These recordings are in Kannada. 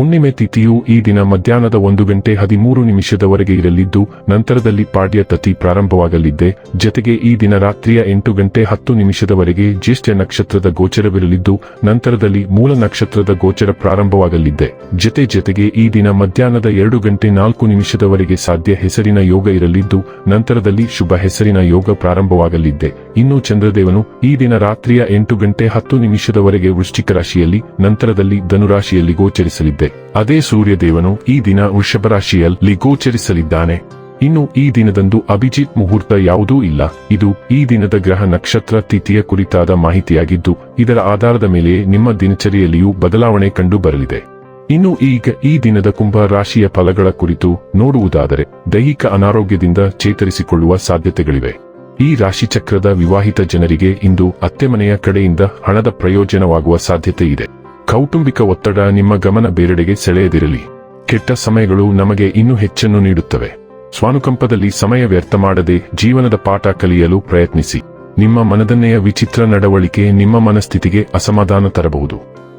ಹುಣ್ಣಿಮೆ ತಿಥಿಯು ಈ ದಿನ ಮಧ್ಯಾಹ್ನದ ಒಂದು ಗಂಟೆ ಹದಿಮೂರು ನಿಮಿಷದವರೆಗೆ ಇರಲಿದ್ದು, ನಂತರದಲ್ಲಿ ಪಾಡ್ಯ ತತಿ ಪ್ರಾರಂಭವಾಗಲಿದ್ದೆ. ಜತೆಗೆ ಈ ದಿನ ರಾತ್ರಿಯ ಎಂಟು ಗಂಟೆ ಹತ್ತು ನಿಮಿಷದವರೆಗೆ ಜ್ಯೇಷ್ಠ ನಕ್ಷತ್ರದ ಗೋಚರವಿರಲಿದ್ದು, ನಂತರದಲ್ಲಿ ಮೂಲ ನಕ್ಷತ್ರದ ಗೋಚರ ಪ್ರಾರಂಭವಾಗಲಿದ್ದೆ. ಜತೆ ಜತೆಗೆ ಈ ದಿನ ಮಧ್ಯಾಹ್ನದ ಎರಡು ಗಂಟೆ ನಾಲ್ಕು ನಿಮಿಷದವರೆಗೆ ಸಾಧ್ಯ ಹೆಸರಿನ ಯೋಗ ಇರಲಿದ್ದು, ನಂತರದಲ್ಲಿ ಶುಭ ಹೆಸರಿನ ಯೋಗ ಪ್ರಾರಂಭವಾಗಲಿದ್ದೆ. ಇನ್ನು ಚಂದ್ರದೇವನು ಈ ದಿನ ರಾತ್ರಿಯ ಎಂಟು ಗಂಟೆ ಹತ್ತು ನಿಮಿಷದವರೆಗೆ ವೃಶ್ಚಿಕ ರಾಶಿಯಲ್ಲಿ, ನಂತರದಲ್ಲಿ ಧನುರಾಶಿಯಲ್ಲಿ ಗೋಚರಿಸಲಿದ್ದೆ. ಅದೇ ಸೂರ್ಯದೇವನು ಈ ದಿನ ವೃಷಭರಾಶಿಯಲ್ಲಿ ಗೋಚರಿಸಲಿದ್ದಾನೆ ಇನ್ನು ಈ ದಿನದಂದು ಅಭಿಜಿತ್ ಮುಹೂರ್ತ ಯಾವುದೂ ಇಲ್ಲ. ಇದು ಈ ದಿನದ ಗ್ರಹ ನಕ್ಷತ್ರ ತಿಥಿಯ ಕುರಿತಾದ ಮಾಹಿತಿಯಾಗಿದ್ದು, ಇದರ ಆಧಾರದ ಮೇಲೆ ನಿಮ್ಮ ದಿನಚರಿಯಲ್ಲಿಯೂ ಬದಲಾವಣೆ ಕಂಡು ಬರಲಿದೆ. ಇನ್ನು ಈಗ ಈ ದಿನದ ಕುಂಭ ರಾಶಿಯ ಫಲಗಳ ಕುರಿತು ನೋಡುವುದಾದರೆ, ದೈಹಿಕ ಅನಾರೋಗ್ಯದಿಂದ ಚೇತರಿಸಿಕೊಳ್ಳುವ ಸಾಧ್ಯತೆಗಳಿವೆ. ಈ ರಾಶಿಚಕ್ರದ ವಿವಾಹಿತ ಜನರಿಗೆ ಇಂದು ಅತ್ತೆಮನೆಯ ಕಡೆಯಿಂದ ಹಣದ ಪ್ರಯೋಜನವಾಗುವ ಸಾಧ್ಯತೆ ಇದೆ. ಕೌಟುಂಬಿಕ ಒತ್ತಡ ನಿಮ್ಮ ಗಮನ ಬೇರೆಡೆಗೆ ಸೆಳೆಯದಿರಲಿ. ಕೆಟ್ಟ ಸಮಯಗಳು ನಮಗೆ ಇನ್ನೂ ಹೆಚ್ಚನ್ನು ನೀಡುತ್ತವೆ. ಸ್ವಾನುಕಂಪದಲ್ಲಿ ಸಮಯ ವ್ಯರ್ಥ ಮಾಡದೆ ಜೀವನದ ಪಾಠ ಕಲಿಯಲು ಪ್ರಯತ್ನಿಸಿ. ನಿಮ್ಮ ಮನದನ್ನೆಯ ವಿಚಿತ್ರ ನಡವಳಿಕೆ ನಿಮ್ಮ ಮನಸ್ಥಿತಿಗೆ ಅಸಮಾಧಾನ ತರಬಹುದು.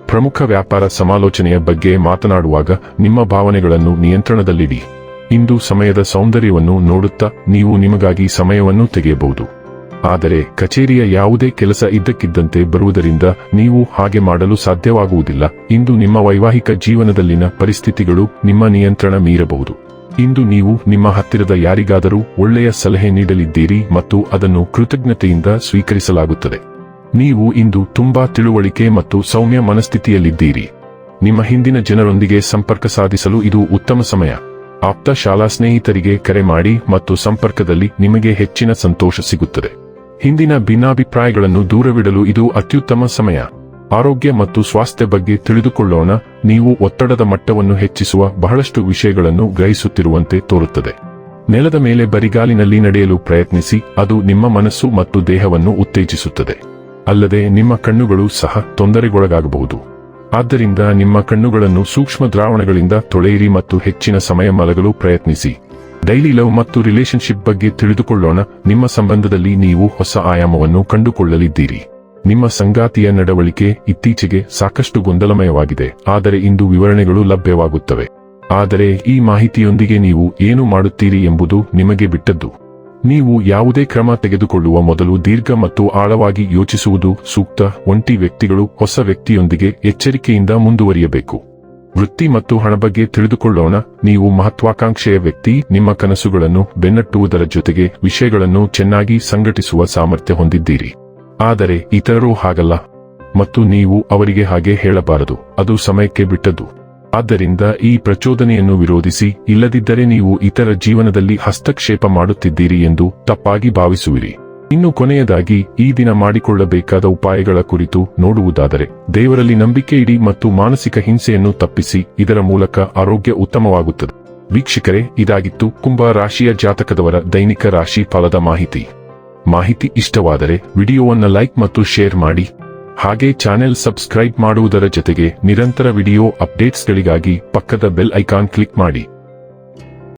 ಪ್ರಮುಖ ವ್ಯಾಪಾರ ಸಮಾಲೋಚನೆಯ ಬಗ್ಗೆ ಮಾತನಾಡುವಾಗ ನಿಮ್ಮ ಭಾವನೆಗಳನ್ನು ನಿಯಂತ್ರಣದಲ್ಲಿಡಿ. ಇಂದು ಸಮಯದ ಸೌಂದರ್ಯವನ್ನು ನೋಡುತ್ತಾ ನೀವು ನಿಮಗಾಗಿ ಸಮಯವನ್ನು ತೆಗೆಯಬಹುದು. ಆದರೆ ಕಚೇರಿಯ ಯಾವುದೇ ಕೆಲಸ ಇದ್ದಕ್ಕಿದ್ದಂತೆ ಬರುವುದರಿಂದ ನೀವು ಹಾಗೆ ಮಾಡಲು ಸಾಧ್ಯವಾಗುವುದಿಲ್ಲ. ಇಂದು ನಿಮ್ಮ ವೈವಾಹಿಕ ಜೀವನದಲ್ಲಿನ ಪರಿಸ್ಥಿತಿಗಳು ನಿಮ್ಮ ನಿಯಂತ್ರಣ ಮೀರಬಹುದು. ಇಂದು ನೀವು ನಿಮ್ಮ ಹತ್ತಿರದ ಯಾರಿಗಾದರೂ ಒಳ್ಳೆಯ ಸಲಹೆ ನೀಡಲಿದ್ದೀರಿ ಮತ್ತು ಅದನ್ನು ಕೃತಜ್ಞತೆಯಿಂದ ಸ್ವೀಕರಿಸಲಾಗುತ್ತದೆ. ನೀವು ಇಂದು ತುಂಬಾ ತಿಳುವಳಿಕೆ ಮತ್ತು ಸೌಮ್ಯ ಮನಸ್ಥಿತಿಯಲ್ಲಿದ್ದೀರಿ. ನಿಮ್ಮ ಹಿಂದಿನ ಜನರೊಂದಿಗೆ ಸಂಪರ್ಕ ಸಾಧಿಸಲು ಇದು ಉತ್ತಮ ಸಮಯ. ಆಪ್ತ ಶಾಲಾ ಸ್ನೇಹಿತರಿಗೆ ಕರೆ ಮಾಡಿ ಮತ್ತು ಸಂಪರ್ಕದಲ್ಲಿ ನಿಮಗೆ ಹೆಚ್ಚಿನ ಸಂತೋಷ ಸಿಗುತ್ತದೆ. ಹಿಂದಿನ ಭಿನ್ನಾಭಿಪ್ರಾಯಗಳನ್ನು ದೂರವಿಡಲು ಇದು ಅತ್ಯುತ್ತಮ ಸಮಯ. ಆರೋಗ್ಯ ಮತ್ತು ಸ್ವಾಸ್ಥ್ಯ ಬಗ್ಗೆ ತಿಳಿದುಕೊಳ್ಳೋಣ, ನೀವು ಒತ್ತಡದ ಮಟ್ಟವನ್ನು ಹೆಚ್ಚಿಸುವ ಬಹಳಷ್ಟು ವಿಷಯಗಳನ್ನು ಗ್ರಹಿಸುತ್ತಿರುವಂತೆ ತೋರುತ್ತದೆ. ನೆಲದ ಮೇಲೆ ಬರಿಗಾಲಿನಲ್ಲಿ ನಡೆಯಲು ಪ್ರಯತ್ನಿಸಿ, ಅದು ನಿಮ್ಮ ಮನಸ್ಸು ಮತ್ತು ದೇಹವನ್ನು ಉತ್ತೇಜಿಸುತ್ತದೆ. ಅಲ್ಲದೆ ನಿಮ್ಮ ಕಣ್ಣುಗಳು ಸಹ ತೊಂದರೆಗೊಳಗಾಗಬಹುದು. ಆದ್ದರಿಂದ ನಿಮ್ಮ ಕಣ್ಣುಗಳನ್ನು ಸೂಕ್ಷ್ಮ ದ್ರಾವಣಗಳಿಂದ ತೊಳೆಯಿರಿ ಮತ್ತು ಹೆಚ್ಚಿನ ಸಮಯ ಮಲಗಲು ಪ್ರಯತ್ನಿಸಿ. ಡೈಲಿ ಲವ್ ಮತ್ತು ರಿಲೇಶನ್ಶಿಪ್ ಬಗ್ಗೆ ತಿಳಿದುಕೊಳ್ಳೋಣ. ನಿಮ್ಮ ಸಂಬಂಧದಲ್ಲಿ ನೀವು ಹೊಸ ಆಯಾಮವನ್ನು ಕಂಡುಕೊಳ್ಳಲಿದ್ದೀರಿ. ನಿಮ್ಮ ಸಂಗಾತಿಯ ನಡವಳಿಕೆ ಇತ್ತೀಚೆಗೆ ಸಾಕಷ್ಟು ಗೊಂದಲಮಯವಾಗಿದೆ. ಆದರೆ ಇಂದು ವಿವರಣೆಗಳು ಲಭ್ಯವಾಗುತ್ತವೆ. ಆದರೆ ಈ ಮಾಹಿತಿಯೊಂದಿಗೆ ನೀವು ಏನು ಮಾಡುತ್ತೀರಿ ಎಂಬುದು ನಿಮಗೆ ಬಿಟ್ಟದ್ದು. ನೀವು ಯಾವುದೇ ಕ್ರಮ ತೆಗೆದುಕೊಳ್ಳುವ ಮೊದಲು ದೀರ್ಘ ಮತ್ತು ಆಳವಾಗಿ ಯೋಚಿಸುವುದು ಸೂಕ್ತ. ಒಂಟಿ ವ್ಯಕ್ತಿಗಳು ಹೊಸ ವ್ಯಕ್ತಿಯೊಂದಿಗೆ ಎಚ್ಚರಿಕೆಯಿಂದ ಮುಂದುವರಿಯಬೇಕು. ವೃತ್ತಿ ಮತ್ತು ಹಣ ಬಗ್ಗೆ ತಿಳಿದುಕೊಳ್ಳೋಣ. ನೀವು ಮಹತ್ವಾಕಾಂಕ್ಷೆಯ ವ್ಯಕ್ತಿ, ನಿಮ್ಮ ಕನಸುಗಳನ್ನು ಬೆನ್ನಟ್ಟುವುದರ ಜೊತೆಗೆ ವಿಷಯಗಳನ್ನು ಚೆನ್ನಾಗಿ ಸಂಘಟಿಸುವ ಸಾಮರ್ಥ್ಯ ಹೊಂದಿದ್ದೀರಿ. ಆದರೆ ಇತರರು ಹಾಗಲ್ಲ. ಮತ್ತು ನೀವು ಅವರಿಗೆ ಹಾಗೆ ಹೇಳಬಾರದು. ಅದು ಸಮಯಕ್ಕೆ ಬಿಟ್ಟದ್ದು. ಆದ್ದರಿಂದ ಈ ಪ್ರಚೋದನೆಯನ್ನು ವಿರೋಧಿಸಿ, ಇಲ್ಲದಿದ್ದರೆ ನೀವು ಇತರ ಜೀವನದಲ್ಲಿ ಹಸ್ತಕ್ಷೇಪ ಮಾಡುತ್ತಿದ್ದೀರಿ ಎಂದು ತಪ್ಪಾಗಿ ಭಾವಿಸುವಿರಿ. ಇನ್ನು ಕೊನೆಯದಾಗಿ, ಈ ದಿನ ಮಾಡಿಕೊಳ್ಳಬೇಕಾದ ಉಪಾಯಗಳ ಕುರಿತು ನೋಡುವುದಾದರೆ, ದೇವರಲ್ಲಿ ನಂಬಿಕೆ ಇಡಿ ಮತ್ತು ಮಾನಸಿಕ ಹಿಂಸೆಯನ್ನು ತಪ್ಪಿಸಿ, ಇದರ ಮೂಲಕ ಆರೋಗ್ಯ ಉತ್ತಮವಾಗುತ್ತದೆ. ವೀಕ್ಷಕರೇ, ಇದಾಗಿತ್ತು ಕುಂಭ ರಾಶಿಯ ಜಾತಕದವರ ದೈನಿಕ ರಾಶಿ ಫಲದ ಮಾಹಿತಿ. ಮಾಹಿತಿ ಇಷ್ಟವಾದರೆ, ವಿಡಿಯೋವನ್ನು ಲೈಕ್ ಮತ್ತು ಶೇರ್ ಮಾಡಿ. ಹಾಗೆ ಚಾನೆಲ್ ಸಬ್ಸ್ಕ್ರೈಬ್ ಮಾಡುವುದರ ಜೊತೆಗೆ ನಿರಂತರ ವಿಡಿಯೋ ಅಪ್ಡೇಟ್ಸ್ಗಳಿಗಾಗಿ ಪಕ್ಕದ ಬೆಲ್ ಐಕಾನ್ ಕ್ಲಿಕ್ ಮಾಡಿ.